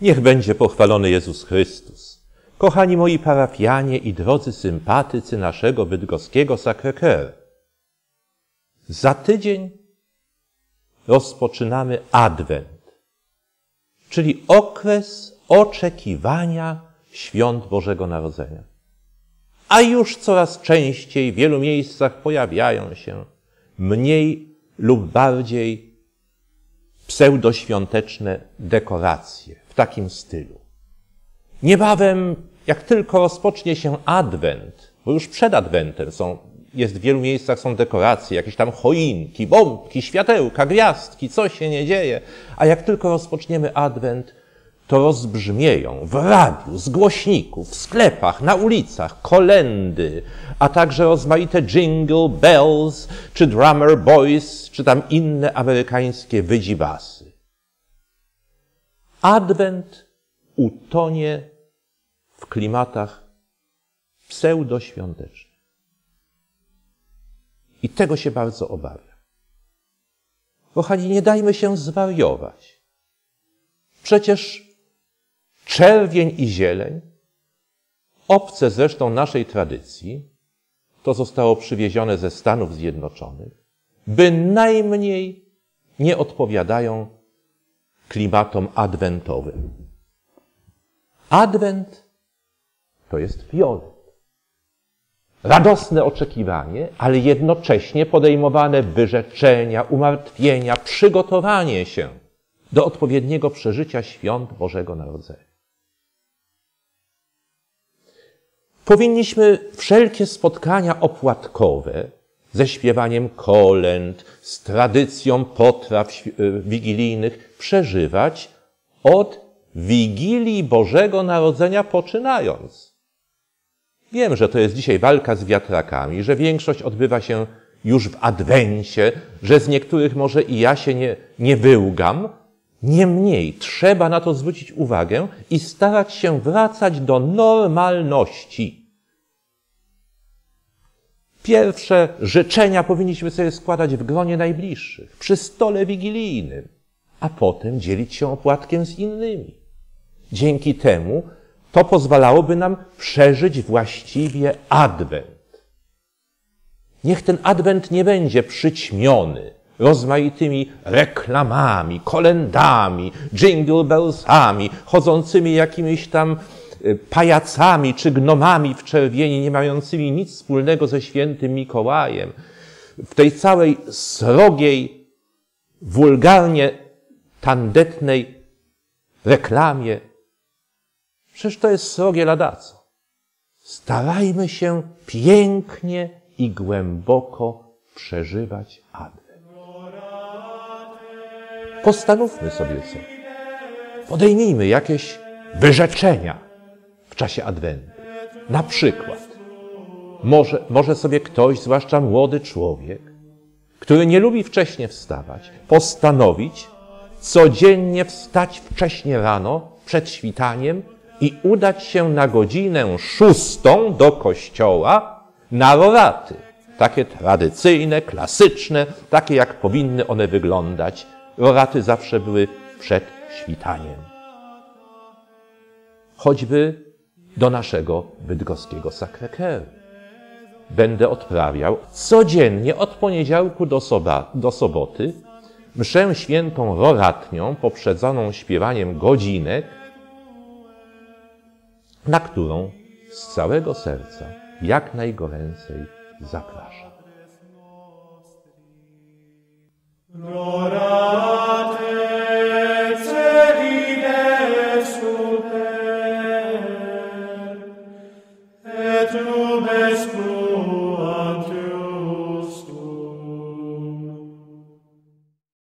Niech będzie pochwalony Jezus Chrystus. Kochani moi parafianie i drodzy sympatycy naszego bydgoskiego Sacré-Cœur. Za tydzień rozpoczynamy Adwent, czyli okres oczekiwania świąt Bożego Narodzenia. A już coraz częściej w wielu miejscach pojawiają się mniej lub bardziej pseudoświąteczne dekoracje w takim stylu. Niebawem, jak tylko rozpocznie się Adwent, bo już przed Adwentem są, jest w wielu miejscach są dekoracje, jakieś tam choinki, bombki, światełka, gwiazdki, co się nie dzieje. A jak tylko rozpoczniemy Adwent, to rozbrzmieją w radiu, z głośników, w sklepach, na ulicach kolendy, a także rozmaite jingle bells, czy drummer boys, czy tam inne amerykańskie wydziwasy. Adwent utonie w klimatach pseudoświątecznych. I tego się bardzo obawiam. Kochani, nie dajmy się zwariować. Przecież czerwień i zieleń, obce zresztą naszej tradycji, to zostało przywiezione ze Stanów Zjednoczonych, bynajmniej nie odpowiadają klimatom adwentowym. Adwent to jest fiolet. Radosne oczekiwanie, ale jednocześnie podejmowane wyrzeczenia, umartwienia, przygotowanie się do odpowiedniego przeżycia świąt Bożego Narodzenia. Powinniśmy wszelkie spotkania opłatkowe ze śpiewaniem kolęd, z tradycją potraw y, wigilijnych przeżywać od Wigilii Bożego Narodzenia poczynając. Wiem, że to jest dzisiaj walka z wiatrakami, że większość odbywa się już w adwencie, że z niektórych może i ja się nie, nie wyłgam, Niemniej trzeba na to zwrócić uwagę i starać się wracać do normalności. Pierwsze życzenia powinniśmy sobie składać w gronie najbliższych, przy stole wigilijnym, a potem dzielić się opłatkiem z innymi. Dzięki temu to pozwalałoby nam przeżyć właściwie adwent. Niech ten adwent nie będzie przyćmiony, rozmaitymi reklamami, kolendami, jingle bellsami, chodzącymi jakimiś tam pajacami czy gnomami w czerwieni, nie mającymi nic wspólnego ze świętym Mikołajem. W tej całej srogiej, wulgarnie tandetnej reklamie. Przecież to jest srogie ladaco. Starajmy się pięknie i głęboko przeżywać Adwent. Postanówmy sobie co. Podejmijmy jakieś wyrzeczenia czasie Adwentu. Na przykład, może, może sobie ktoś, zwłaszcza młody człowiek, który nie lubi wcześnie wstawać, postanowić codziennie wstać wcześnie rano, przed świtaniem i udać się na godzinę szóstą do kościoła na roraty. Takie tradycyjne, klasyczne, takie jak powinny one wyglądać Roraty zawsze były przed świtaniem. Choćby do naszego bydgoskiego Sacré-Cœur. Będę odprawiał codziennie od poniedziałku do, soba, do soboty mszę świętą roratnią poprzedzoną śpiewaniem godzinek, na którą z całego serca jak najgoręcej zapraszam. Eternal.